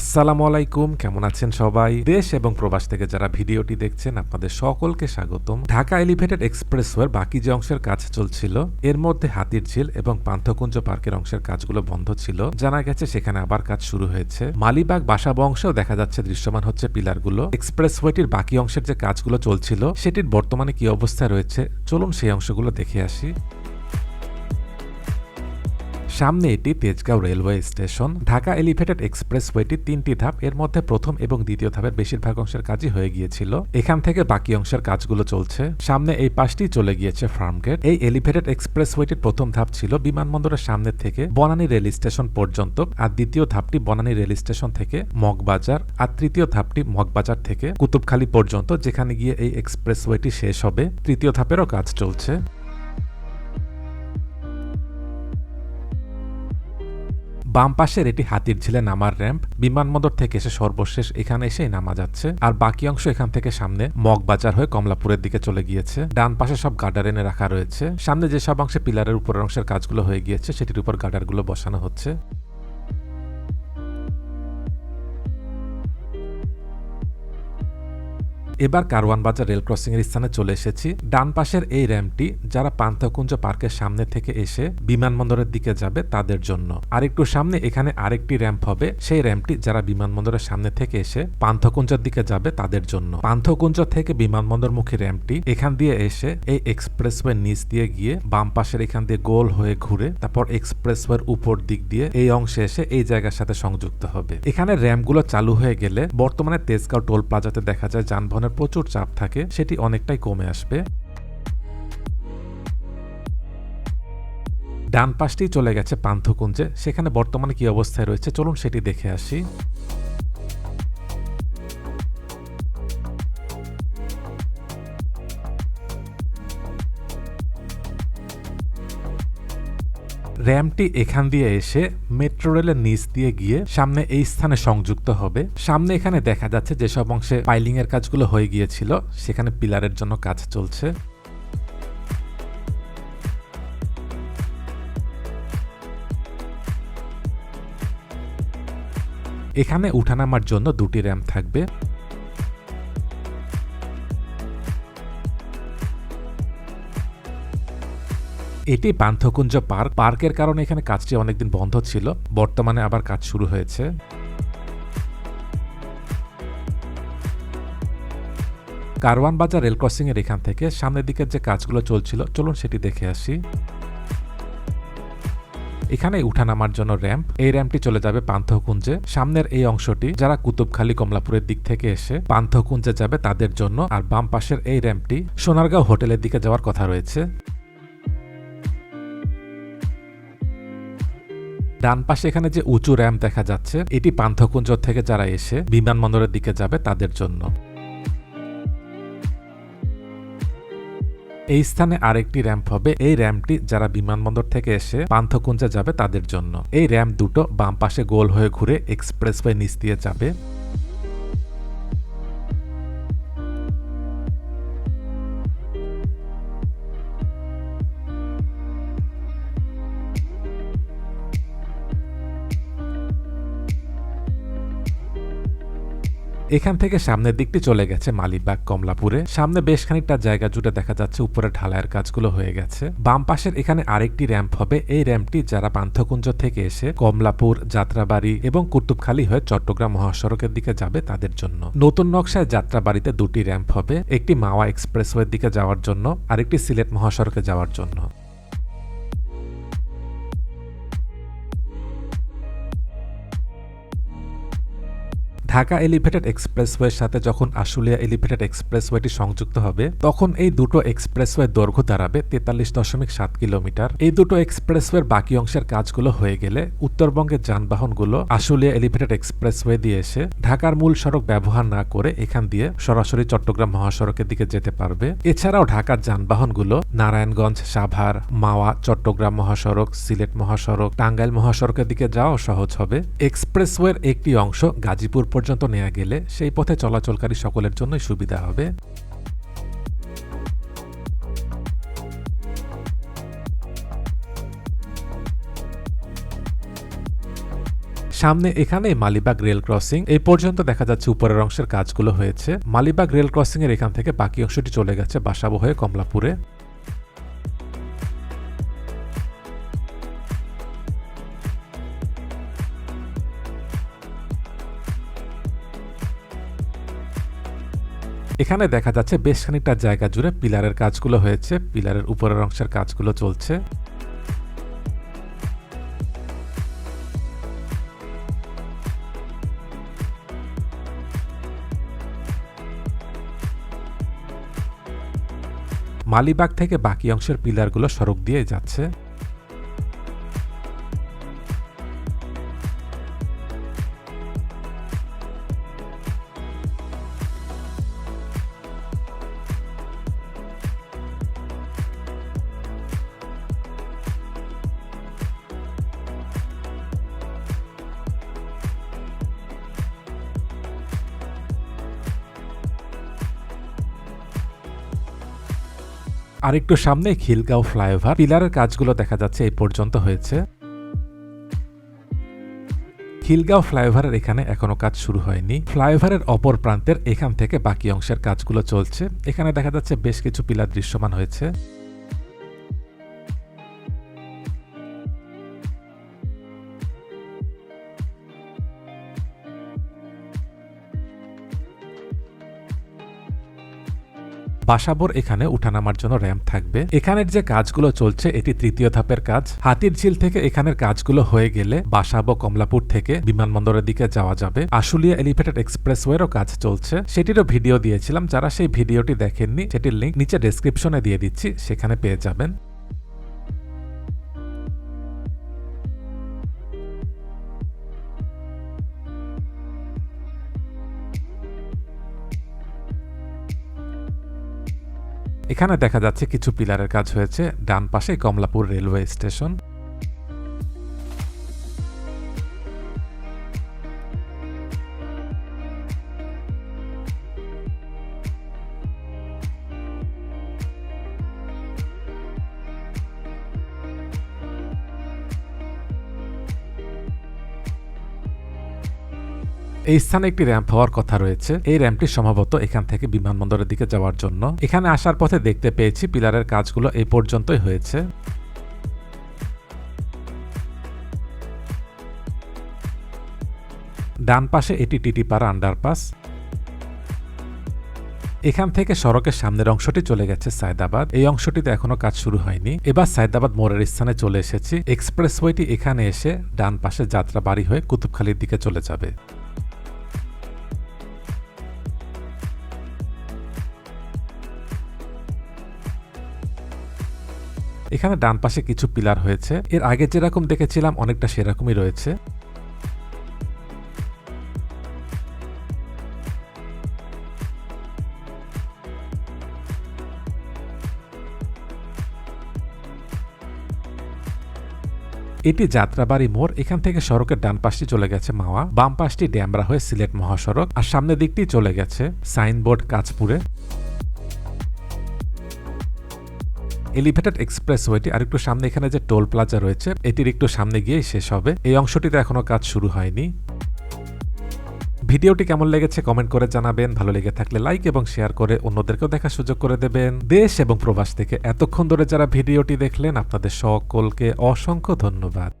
আসসালামু আলাইকুম, কেমন আছেন সবাই? দেশ এবং প্রবাস থেকে যারা ভিডিওটি দেখছেন, আপনাদের সকলকে স্বাগতম। ঢাকা এলিভেটেড এক্সপ্রেসওয়ের বাকি যে অংশের কাজ চলছিল, এর মধ্যে হাতির ঝিল এবং পান্থকুঞ্জ পার্কের অংশের কাজগুলো বন্ধ ছিল। জানা গেছে সেখানে আবার কাজ শুরু হয়েছে। মালিবাগ বাসা অংশেও দেখা যাচ্ছে দৃশ্যমান হচ্ছে পিলারগুলো। এক্সপ্রেসওয়েটির বাকি অংশের যে কাজগুলো চলছিল, সেটির বর্তমানে কি অবস্থা রয়েছে, চলুন সেই অংশগুলো দেখে আসি। সামনে এটি Tejgaon railway station. Dhaka elevated এক্সপ্রেসওয়েটি তিনটি ধাপ, এর মধ্যে প্রথম এবং দ্বিতীয় ধাপের বেশিরভাগ অংশের কাজই হয়ে গিয়েছিল। এখান থেকে বাকি অংশের কাজগুলো চলছে। সামনে এই পাশটি চলে গিয়েছে ফার্মগেট এই এলিভেটেড এক্সপ্রেসওয়েটির প্রথম ধাপ ছিল বিমানবন্দরের সামনে থেকে বনানী রেল স্টেশন পর্যন্ত, আর দ্বিতীয় ধাপটি বনানী রেল স্টেশন থেকে মগবাজার, আর তৃতীয় ধাপটি মগবাজার থেকে কুতুবখালী পর্যন্ত, যেখানে গিয়ে এই এক্সপ্রেসওয়েটি শেষ হবে। তৃতীয় ধাপেরও কাজ চলছে। বাম পাশের এটি হাতির ঝিলে নামার র্যাম্প। বিমানবন্দর থেকে এসে সর্বশেষ এখানে এসে নামা যাচ্ছে। আর বাকি অংশ এখান থেকে সামনে মগবাজার হয়ে কমলাপুরের দিকে চলে গিয়েছে। ডান পাশে সব গার্ডার এনে রাখা রয়েছে। সামনে যেসব অংশে পিলারের উপরের অংশের কাজগুলো হয়ে গিয়েছে, সেটির উপর গার্ডারগুলো বসানো হচ্ছে। এবার কারওয়ান বাজার রেল ক্রসিং এর স্থানে চলে এসেছি। ডান পাশের এই র্যাম্পটি যারা পান্থকুঞ্জ পার্কের সামনে থেকে এসে বিমানবন্দরের দিকে যাবে তাদের জন্য। আর একটু সামনে এখানে আরেকটি র্যাম্প হবে। সেই র্যাম্পটি যারা বিমানবন্দরের সামনে থেকে এসে পান্থকুঞ্জের দিকে যাবে তাদের জন্য। পান্থকুঞ্জ থেকে বিমানবন্দরমুখী র্যাম্পটি এখান দিয়ে এসে এই এক্সপ্রেসওয়ে নিচ দিয়ে গিয়ে বাম পাশের এখান দিয়ে গোল হয়ে ঘুরে তারপর এক্সপ্রেসওয়ের উপর দিক দিয়ে এই অংশে এসে এই জায়গার সাথে সংযুক্ত হবে। এখানে র্যাম্পগুলো চালু হয়ে গেলে বর্তমানে তেজগাঁও টোল প্লাজাতে দেখা যায় যানবাহনের প্রচুর চাপ থাকে, সেটি অনেকটাই কমে আসবে। ডান পাশটি চলে গেছে পান্থকুঞ্জে, সেখানে বর্তমানে কি অবস্থায় রয়েছে চলুন সেটি দেখে আসি। র্যামটি এখান দিয়ে এসে মেট্রো রেলের নিচ দিয়ে গিয়ে সামনে এই স্থানে সংযুক্ত হবে। সামনে এখানে দেখা যাচ্ছে যেসব অংশে পাইলিং এর কাজগুলো হয়ে গিয়েছিল। সেখানে পিলারের জন্য কাজ চলছে। এখানে উঠানামার জন্য দুটি র্যাম থাকবে। এটি পান্থকুঞ্জ পার্ক। পার্কের কারণে এখানে কাজটি অনেকদিন বন্ধ ছিল। বর্তমানে আবার কাজ শুরু হয়েছে। কারওয়ান বাজার রেল এর এখান থেকে সামনের দিকের যে কাজগুলো চলছিল, চলুন সেটি দেখে আসি। এখানে উঠানামার জন্য র্যাম্প। এই র্যাম্পটি চলে যাবে পান্থকুঞ্জে সামনের এই অংশটি যারা কুতুবখালী কমলাপুরের দিক থেকে এসে পান্থকুঞ্জে যাবে তাদের জন্য। আর বাম পাশের এই র্যাম্পটি সোনারগাঁও হোটেলের দিকে যাওয়ার কথা রয়েছে। ডান পাশে এখানে যে উঁচু র্যাম্প দেখা যাচ্ছে, এটি পান্থকুঞ্জ থেকে যারা এসে বিমানবন্দরের দিকে যাবে তাদের জন্য। এই স্থানে আরেকটি র্যাম্প হবে। এই র্যাম্পটি যারা বিমানবন্দর থেকে এসে পান্থকুঞ্জে যাবে তাদের জন্য। এই র্যাম্প দুটো বাম পাশে গোল হয়ে ঘুরে এক্সপ্রেসওয়ে নিচ দিয়ে যাবে। এখান থেকে সামনের দিকটি চলে গেছে মালিবাগ, কমলাপুরে। সামনে বেশ খানিকটা জায়গা জুড়ে দেখা যাচ্ছে উপরে ঢালাইয়ের কাজগুলো হয়ে গেছে। বাম পাশের এখানে আরেকটি র্যাম্প হবে। এই র্যাম্পটি যারা পান্থকুঞ্জ থেকে এসে কমলাপুর, যাত্রাবাড়ি এবং কুতুবখালী হয়ে চট্টগ্রাম মহাসড়কের দিকে যাবে তাদের জন্য। নতুন নকশায় যাত্রাবাড়িতে দুটি র্যাম্প হবে। একটি মাওয়া এক্সপ্রেসওয়ের দিকে যাওয়ার জন্য, আরেকটি সিলেট মহাসড়কে যাওয়ার জন্য। ঢাকা এলিভেটেড এক্সপ্রেসওয়ের সাথে যখন আশুলিয়া এলিভেটেড এক্সপ্রেসওয়েটি সংযুক্ত হবে, তখন এই দুটো এক্সপ্রেসওয়ে দৈর্ঘ্য দাঁড়াবে তেতাল্লিশ দশমিক সাত কিলোমিটার। এই দুটো এক্সপ্রেসওয়ের বাকি অংশের কাজগুলো হয়ে গেলে উত্তরবঙ্গের যানবাহনগুলো আশুলিয়া এলিভেটেড এক্সপ্রেসওয়ে দিয়ে এসে ঢাকার মূল সড়ক ব্যবহার না করে এখান দিয়ে সরাসরি চট্টগ্রাম মহাসড়কের দিকে যেতে পারবে। এছাড়াও ঢাকার যানবাহনগুলো নারায়ণগঞ্জ, সাভার, মাওয়া, চট্টগ্রাম মহাসড়ক, সিলেট মহাসড়ক, টাঙ্গাইল মহাসড়কের দিকে যাওয়া সহজ হবে। এক্সপ্রেসওয়ের একটি অংশ গাজীপুর পর্যন্ত নেওয়া গেলে সেই পথে চলাচলকারী সকলের জন্যই সুবিধা হবে। সামনে এখানে মালিবাগ রেল ক্রসিং। এই পর্যন্ত দেখা যাচ্ছে উপরের অংশের কাজগুলো হয়েছে। মালিবাগ রেল ক্রসিং এর এখান থেকে বাকি অংশটি চলে গেছে বাসাবো হয়ে কমলাপুরে। এখানে দেখা যাচ্ছে বেশ খানিকটা জায়গা জুড়ে পিলারের কাজগুলো হয়েছে, পিলারের উপরের অংশের কাজগুলো চলছে। মালিবাগ থেকে বাকি অংশের পিলারগুলো সড়ক দিয়ে যাচ্ছে। আরেকটু সামনে খিলগাঁও ফ্লাইওভার। পিলারের কাজগুলো দেখা যাচ্ছে, এই পর্যন্ত হয়েছে। খিলগাঁও ফ্লাইওভারের এখানে এখনও কাজ শুরু হয়নি। ফ্লাইওভারের অপর প্রান্তের এখান থেকে বাকি অংশের কাজগুলো চলছে। এখানে দেখা যাচ্ছে বেশ কিছু পিলার দৃশ্যমান হয়েছে। বাসাবোর এখানে উঠানামার জন্য র্যাম্প থাকবে। এখানের যে কাজগুলো চলছে, এটি তৃতীয় ধাপের কাজ। হাতির ঝিল থেকে এখানের কাজগুলো হয়ে গেলে বাসাবো কমলাপুর থেকে বিমানবন্দরের দিকে যাওয়া যাবে। আশুলিয়া এলিভেটেড এক্সপ্রেসওয়েরও কাজ চলছে। সেটিরও ভিডিও দিয়েছিলাম, যারা সেই ভিডিওটি দেখেননি, সেটির লিঙ্ক নিচে ডেসক্রিপশনে দিয়ে দিচ্ছি, সেখানে পেয়ে যাবেন। এখানে দেখা যাচ্ছে কিছু পিলারের কাজ হয়েছে। ডান পাশে কমলাপুর রেলওয়ে স্টেশন। এই স্থানে একটি র্যাম্প হওয়ার কথা রয়েছে। এই র্যাম্পটি সম্ভবত এখান থেকে বিমানবন্দরের দিকে যাওয়ার জন্য। এখানে আসার পথে দেখতে পেয়েছি পিলারের কাজগুলো এই পর্যন্তই হয়েছে। ডান পাশে এটি টিটিপাড়া আন্ডারপাস এখান থেকে সড়কের সামনের অংশটি চলে গেছে সায়দাবাদ। এই অংশটিতে এখনও কাজ শুরু হয়নি। এবার সায়দাবাদ মোড়ের স্থানে চলে এসেছি। এক্সপ্রেসওয়েটি এখানে এসে ডান পাশে যাত্রা বাড়ি হয়ে কুতুবখালির দিকে চলে যাবে। এখানে ডান পাশে কিছু পিলার হয়েছে। এর আগে যেরকম দেখেছিলাম, অনেকটা সেরকমই রয়েছে। এটি যাত্রাবাড়ি মোড়। এখান থেকে সড়কের ডান পাশটি চলে গেছে মাওয়া। বাম পাশটি ড্যামরা হয়ে সিলেট মহাসড়ক। আর সামনের দিকটি চলে গেছে সাইনবোর্ড কাজপুরে এলিভেটেড এক্সপ্রেসওয়েটি আর একটু সামনে এখানে যে টোল প্লাজা রয়েছে, এটির একটু সামনে গিয়েই শেষ হবে। এই অংশটিতে এখনও কাজ শুরু হয়নি। ভিডিওটি কেমন লেগেছে কমেন্ট করে জানাবেন। ভালো লেগে থাকলে লাইক এবং শেয়ার করে অন্যদেরকেও দেখার সুযোগ করে দেবেন। দেশ এবং প্রবাস থেকে এতক্ষণ ধরে যারা ভিডিওটি দেখলেন, আপনাদের সকলকে অসংখ্য ধন্যবাদ।